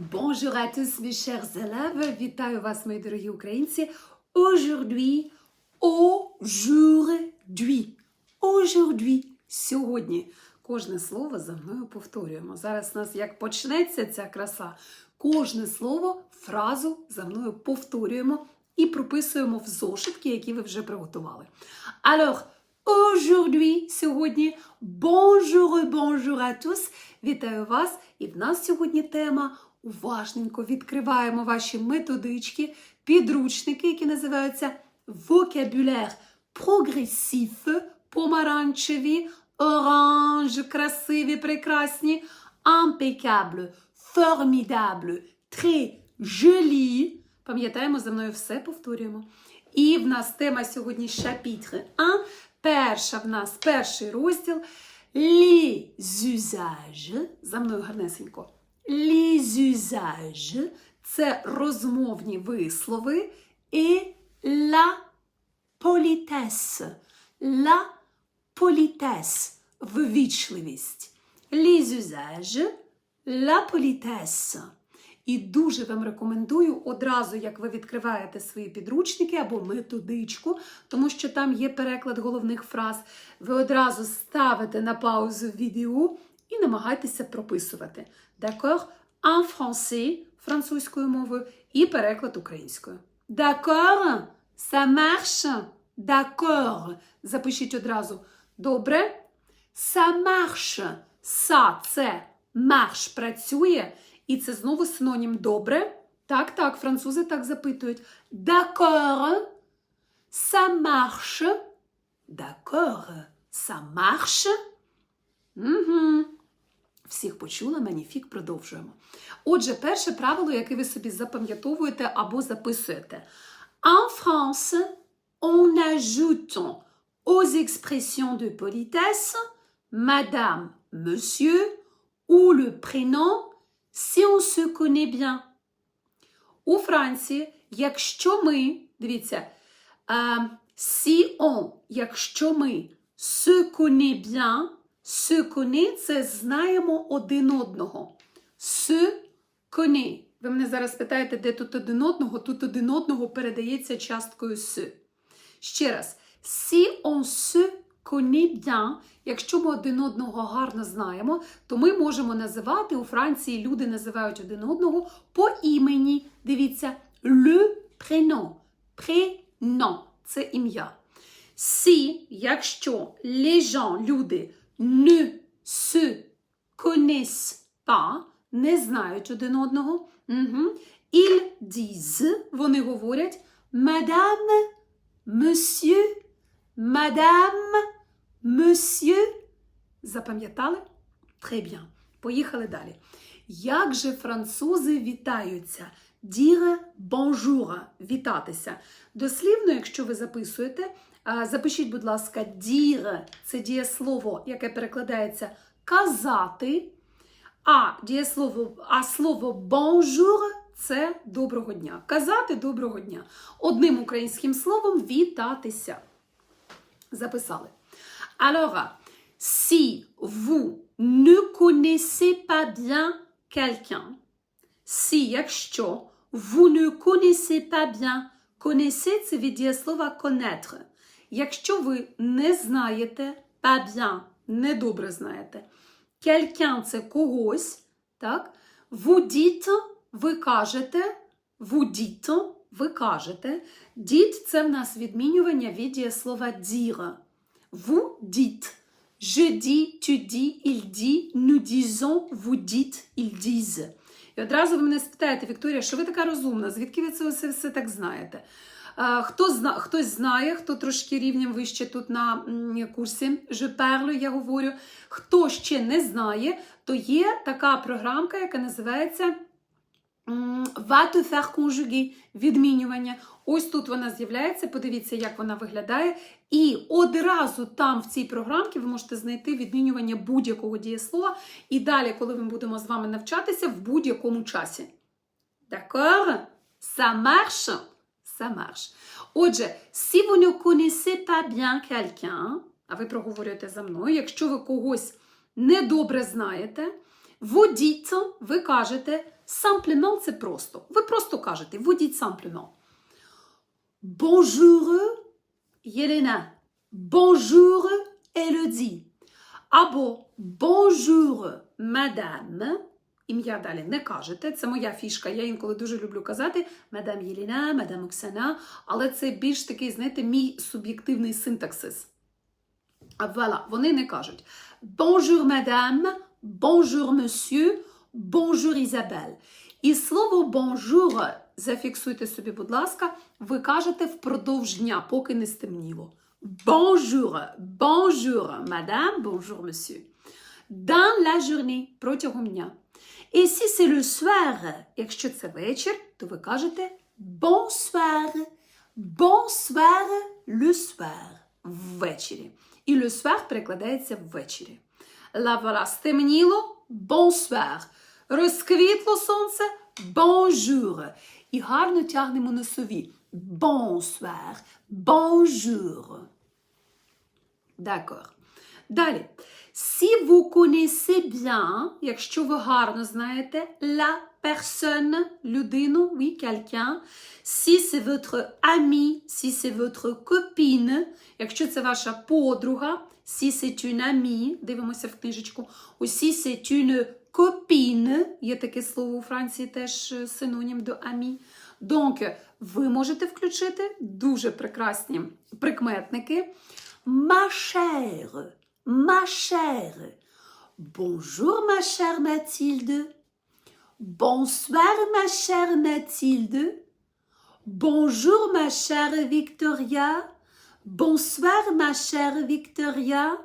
Bonjour à tous mes chers élèves, вітаю вас, мої дорогі українці. Aujourd'hui, aujourd'hui, aujourd'hui, сьогодні. Кожне слово за мною повторюємо. Зараз у нас як почнеться ця краса, кожне слово, фразу за мною повторюємо і прописуємо в зошитки, які ви вже приготували. Alors, aujourd'hui, сьогодні, bonjour, bonjour à tous, вітаю вас. І в нас сьогодні тема уважненько відкриваємо ваші методички, підручники, які називаються vocabulaire progressif, помаранчеві, оранж, красиві, прекрасні, impeccable, formidable, très joli. Пам'ятаємо, за мною все повторюємо. І в нас тема сьогодні chapitre 1. Перша в нас перший розділ. Les usages. За мною гарнесенько. Les usages – це розмовні вислови. І la politesse. La politesse – ввічливість. Les usages, la politesse. І дуже вам рекомендую одразу, як ви відкриваєте свої підручники або методичку, тому що там є переклад головних фраз. Ви одразу ставите на паузу відео і намагайтеся прописувати. D'accord? En français, французькою мовою, і переклад українською. D'accord? Ça marche? D'accord. Запишіть одразу. Добре? Ça marche. Са це марш працює, і це знову синонім добре. Так, так, французи так запитують. D'accord. Ça marche. D'accord. Ça marche. Угу. Всіх почула, маніфік, продовжуємо. Отже, перше правило, яке ви собі запам'ятовуєте або записуєте. En France, on ajoute aux expressions de politesse madame, monsieur ou le prénom si on se connaît bien. У Франції, якщо ми, дивіться, si on, якщо ми se connaît bien, connaît – це знаємо один одного. Connaît. Ви мене зараз питаєте, де тут один одного? Тут один одного передається часткою se. Ще раз. Si on se connaît bien, якщо ми один одного гарно знаємо, то ми можемо називати у Франції люди називають один одного по імені. Дивіться, le prénom. Prénom – це ім'я. Si, якщо les gens, люди, ne se connaissent pas, не знають один одного, угу. ils disent, вони говорять madame, monsieur, madame, monsieur. Запам'ятали? Très bien. Поїхали далі. Як же французи вітаються? Dire bonjour – вітатися. Дослівно, якщо ви записуєте, запишіть, будь ласка, dire – це дієслово, яке перекладається казати. А дієслово, а слово bonjour – це доброго дня. Казати доброго дня. Одним українським словом вітатися. Записали. Alors, si vous ne connaissez pas bien quelqu'un, si, якщо vous ne connaissez pas bien, connaissez – це від дієслова connaître. Якщо ви не знаєте pas bien, недобре знаєте, quelqu'un – це когось, так? Vous ви кажете, vous ви кажете. Dites – це в нас відмінювання від дієслова dire. Vous dites. Je dis, tu dis, il dit, nous disons, vous dites, ils disent. І одразу ви мене спитаєте, Вікторія, що ви така розумна? Звідки ви це все, все так знаєте? А, Хто зна, хтось знає, хто трошки рівнем вище тут на курсі Je я говорю. Хто ще не знає, то є така програмка, яка називається faire conjuguer, відмінювання. Ось тут вона з'являється, подивіться, як вона виглядає. І одразу там в цій програмці ви можете знайти відмінювання будь-якого дієслова. І далі, коли ми будемо з вами навчатися в будь-якому часі. D'accord? Ça marche? Ça marche. Отже, si vous ne connaissez pas bien quelqu'un, а ви проговорюєте за мною, якщо ви когось недобре знаєте, dites, ви кажете, simplement це просто. Ви просто кажете, dites simplement. Bonjour, Єлена. Bonjour, Елоді. Або bonjour, madame. Ім'я далі не кажете. Це моя фішка. Я інколи дуже люблю казати мадам Єліна, мадам Оксана, але це більш такий, знаєте, мій суб'єктивний синтаксис. А voilà, вони не кажуть bonjour, madame, bonjour, monsieur, bonjour, Isabelle. І слово bonjour, зафіксуйте собі, будь ласка, ви кажете впродовж дня, поки не стемніло. Bonjour, bonjour, madame, bonjour, monsieur. Dans la journée, протягом дня. І si c'est le soir, якщо це вечір, то ви кажете bonsoir, bonsoir, le soir, ввечері. І le soir перекладається ввечері. La voilà, стемніло, bonsoir. Розквітло сонце, bonjour. І гарно тягнемо носові. Bonsoir, bonjour. D'accord. Далі. Si vous connaissez bien, якщо ви гарно знаєте, la personne, людину, oui, quelqu'un, si c'est votre ami, si c'est votre copine, якщо це ваша подруга, si c'est une amie, дивимося в книжечку, ou si c'est une copine, є таке слово у Франції теж е, синонім до amie. Donc, ви можете включити дуже прекрасні прикметники. Ma chère, ma chère. Bonjour, ma chère Mathilde. Bonsoir, ma chère Mathilde. Bonjour, ma chère Victoria. Bonsoir, ma chère Victoria.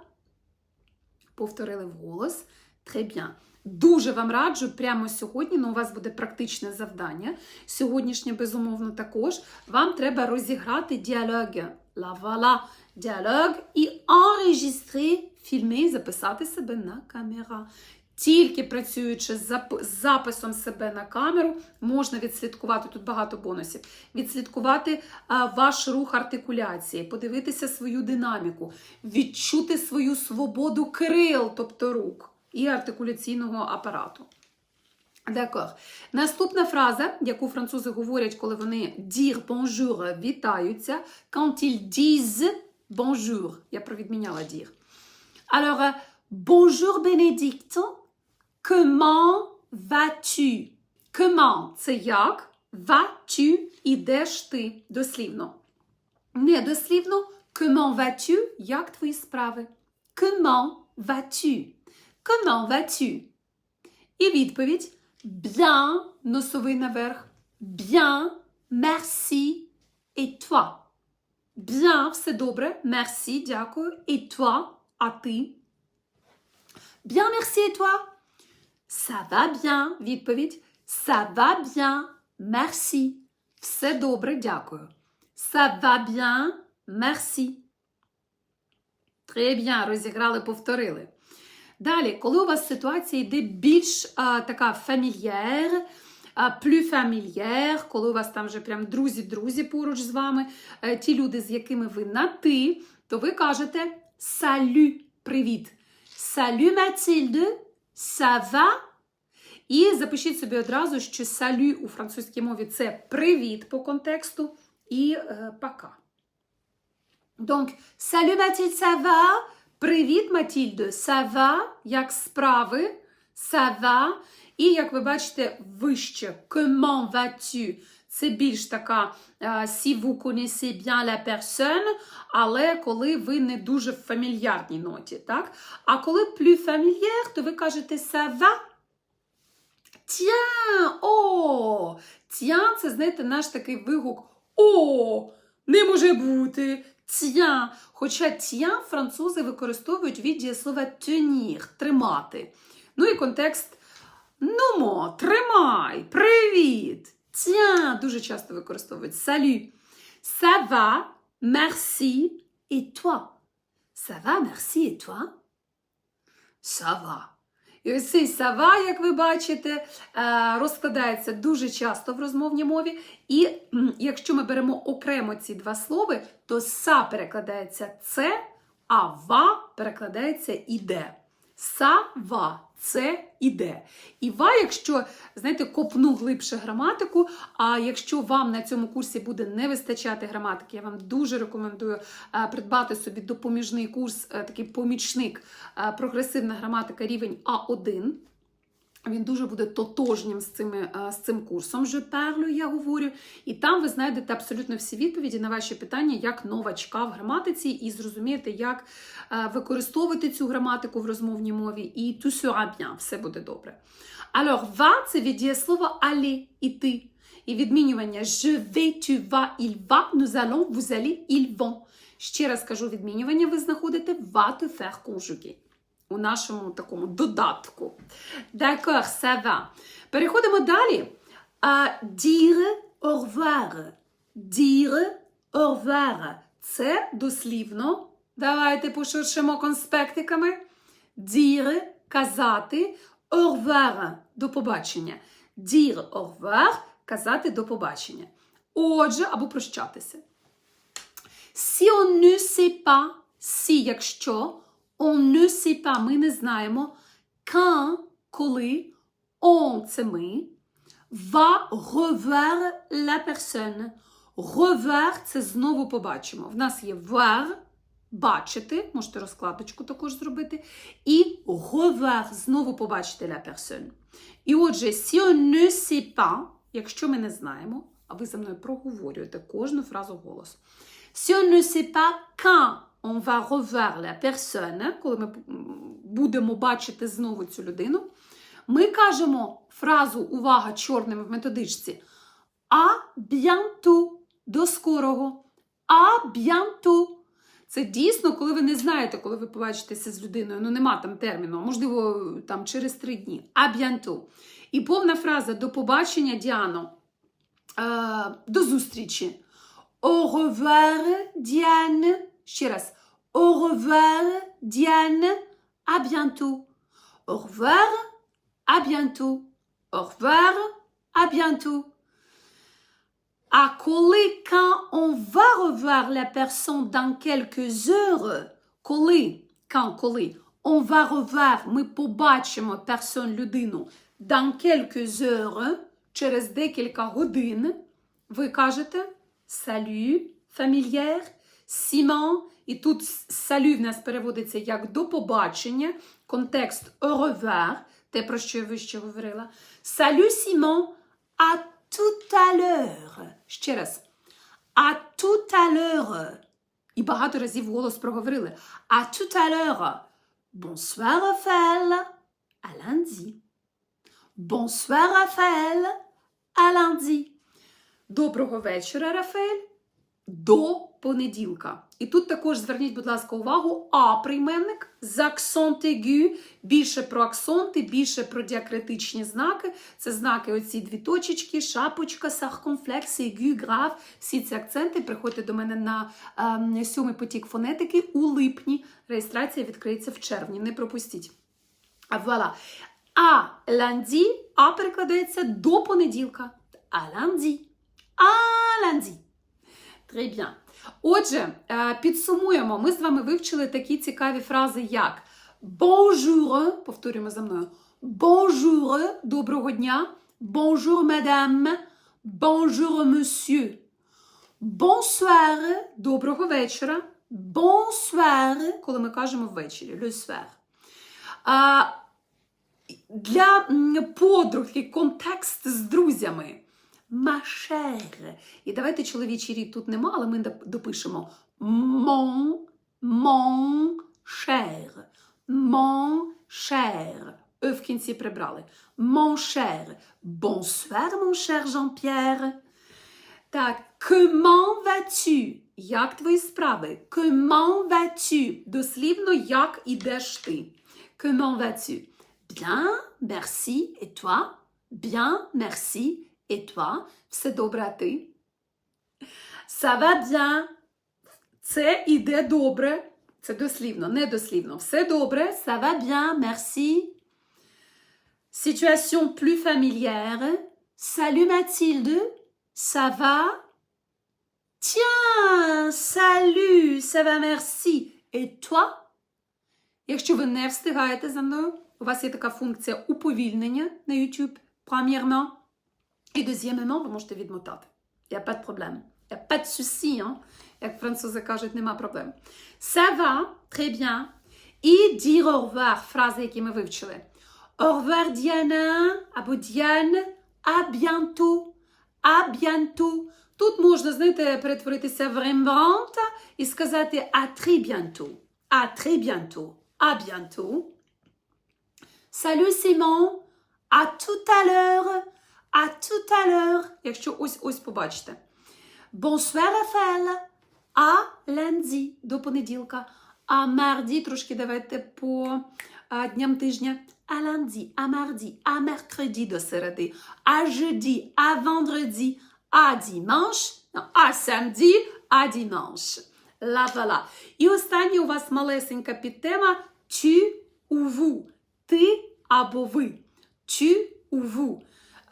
Повторили вголос. Très bien. Дуже вам раджу прямо сьогодні, ну у вас буде практичне завдання. Сьогоднішнє, безумовно, також. Вам треба розіграти діалог. La voilà, діалог і enregistrer, фільми, записати себе на камера. Тільки працюючи з записом себе на камеру, можна відслідкувати тут багато бонусів. Відслідкувати ваш рух артикуляції, подивитися свою динаміку, відчути свою свободу крил, тобто рук і артикуляційного апарату. D'accord. Наступна фраза, яку французи говорять, коли вони dire bonjour вітаються, quand ils disent bonjour. Я провідміняла dire. Alors, euh, bonjour Bénédicte, comment vas-tu? Comment – це як, vas-tu – ідеш ти, дослівно. Не дослівно, comment vas-tu – як твої справи? Comment vas-tu? Comment vas-tu? І відповідь bien, носовий наверх, bien, merci, et toi. Bien, все добре, merci, дякую, et toi, А ти. Bien, merci, et toi. Ça va bien, відповідь. Ça va bien, merci. Все добре, дякую. Ça va bien, merci. Très bien, розіграли, повторили. Далі, коли у вас ситуація йде більш а, така фамільєр, плю фамільєр, коли у вас там вже прям друзі-друзі поруч з вами, е, ті люди, з якими ви на ти, то ви кажете салю, привіт. Салю, Матильде, va? І запишіть собі одразу, що салю у французькій мові це привіт по контексту і е, пока. Donc, salut Mathilde, ça va? Привіт, Матільдо, ça va? Як справи? Ça va? І як ви бачите, вище comment vas-tu? Це більш така а, si vous connaissez bien la personne, але коли ви не дуже в фамільярній ноті, так? А коли plus familière, то ви кажете ça va? Тя, о! Тя, це, знаєте, наш такий вигук О! Не може бути. Тя. Хоча тя французи використовують від дієслова tenir, тримати. Ну і контекст нумо, тримай, привіт. Тя дуже часто використовують. Ça va, merci, et toi? Ça va, merci, et toi? Ça va. І ось цей сава, як ви бачите, е, розкладається дуже часто в розмовній мові. І якщо ми беремо окремо ці два слова, то са перекладається це, а ва перекладається іде. Сава це іде. Іва, якщо, знаєте, копну глибше граматику, а якщо вам на цьому курсі буде не вистачати граматики, я вам дуже рекомендую е, придбати собі допоміжний курс, е, такий помічник, е, прогресивна граматика рівень А1. Він дуже буде тотожнім з, цими, е, з цим курсом Je parle, я говорю. І там ви знайдете абсолютно всі відповіді на ваші питання як новачка в граматиці, і зрозумієте, як е, використовувати цю граматику в розмовній мові, і tout все буде добре. Alors, va – це від дієслова aller, іти. І відмінювання je vais, tu vas, il va, nous allons, vous allez, ils vont. Ще раз кажу, відмінювання ви знаходите va te faire conjuguer у нашому такому додатку. D'accord, ça va. Переходимо далі. Dire au revoir. Dire au revoir. Це дослівно. Давайте пошуршимо конспектиками. Dire – казати. Au revoir – до побачення. Dire au revoir – казати до побачення. Отже, або прощатися. Si on ne sait pas, si якщо, on ne sait pas, ми не знаємо, quand, коли, on це ми, va revoir la personne. Revoir це знову побачимо. В нас є voir, бачити, можете розкладочку також зробити, і revoir, знову побачити la personne. І отже, si on ne sait pas, якщо ми не знаємо, а ви за мною проговорюєте кожну фразу голос. Si on ne sait pas quand on va revoir la personne, коли ми будемо бачити знову цю людину, ми кажемо фразу увага чорним в методичці а bientôt, до скорого. А bientôt. Це дійсно, коли ви не знаєте, коли ви побачитеся з людиною, ну нема там терміну, можливо, там через три дні. А bientôt. І повна фраза до побачення, Діано. Е, до зустрічі. Au revoir, Diane. Ще раз. Au revoir, Diane. À bientôt. Au revoir, à bientôt. Au revoir, à bientôt. À коли, quand on va revoir la personne dans quelques heures, коли, quand, коли, on va revoir, ми побачимо персон людину dans quelques heures, через декілька годин, ви кажете salut, familière, Simon, і тут салю в нас переводиться як до побачення, контекст revoir, те, про що я вище говорила. Salut, Simon, à tout à l'heure. Ще раз. À tout à l'heure. І багато разів голос проговорили. À tout à l'heure. Bonsoir, Raphaël. À lundi. Bonsoir, Raphaël. À lundi. Доброго вечора, Рафаель. До понеділка. І тут також зверніть, будь ласка, увагу, а прийменник з акцент егю, більше про акценти, більше про діакритичні знаки. Це знаки оці дві точечки, шапочка, сарконфлекс, егю, граф. Всі ці акценти приходьте до мене на ем, сьомий потік фонетики у липні. Реєстрація відкриється в червні. Не пропустіть. А voilà. А ланді, а перекладається до понеділка. А ланді. А ланді. Très bien. Отже, підсумуємо, ми з вами вивчили такі цікаві фрази, як bonjour, повторюємо за мною. Bonjour, доброго дня. Bonjour, madame. Bonjour, monsieur. Bonsoir, доброго вечора. Bonsoir, коли ми кажемо ввечері, le soir. Для подруг, такий контекст з друзями. Chère. І давайте чоловічий рід тут нема, але ми допишемо mon, mon cher. Mon cher. Е в кінці прибрали. Mon cher. Bonsoir, mon cher Jean-Pierre. Так, comment vas-tu? Як твої справи? Comment vas-tu? Дослівно, як ідеш ти? Comment vas-tu? Bien, merci. Et toi? Bien, merci. Et toi? Все добре, а ти? Ça va bien. Це іде добре. Це дослівно, не дослівно. Все добре. Ça va bien, merci. Situation plus familière. Salut Mathilde. Ça va? Tiens, salut, ça va, merci. Et toi? Якщо ви не встигаєте за мною, у вас є така функція уповільнення на YouTube, premièrement. І deuxièmement, ви можете відмотати. Y a pas de problème. Y a pas de souci, hein? як французи кажуть, нема проблем. Ça va, très bien. І dire au revoir, фрази, які ми вивчили. Au revoir, Diana, або Diane, à bientôt, à bientôt. Тут можна, знаєте, перетворитися в Рембрандта і сказати à très bientôt, à très bientôt, à bientôt. Salut Simon, à tout à l'heure, À tout à l'heure. Якщо ось ось побачите. Bonsoir Raphaël, а lundi, до понеділка. А mardi, трошки давайте по а, дням тижня. А lundi, а mardi, а mercredi до середи. А jeudi, а vendredi, а dimanche. Ну, а samedi, а dimanche. La voilà. І останнє у вас малесенька підтема tu ou vous. Ти або ви. Tu ou vous.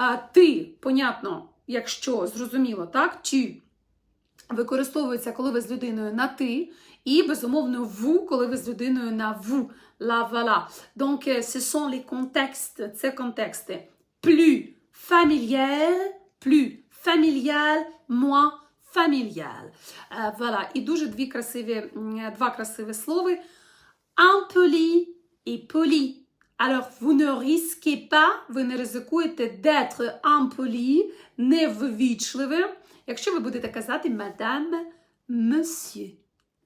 А, ти, понятно, якщо зрозуміло, так? Tu використовується, коли ви з людиною на ти, і безумовно vous, коли ви з людиною на vous. La voilà. Donc, euh, ce sont les contextes, це контексти. Plus familière, plus familial, moins familial. Е, voilà. І дуже дві красиві, два красиві слова. Impoli et poli. Alors, vous ne risquez pas, ви не ризикуєте d'être impoli, неввічливим, якщо ви будете казати madame, monsieur.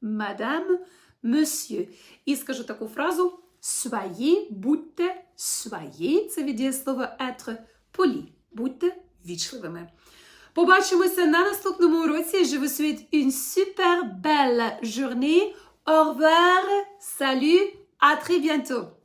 Madame, monsieur. І скажу таку фразу soyez, будьте, soyez, це від дієслова être poli, будьте вічливими. Побачимося на наступному уроці. Je vous souhaite une super belle journée. Au revoir, salut, à très bientôt.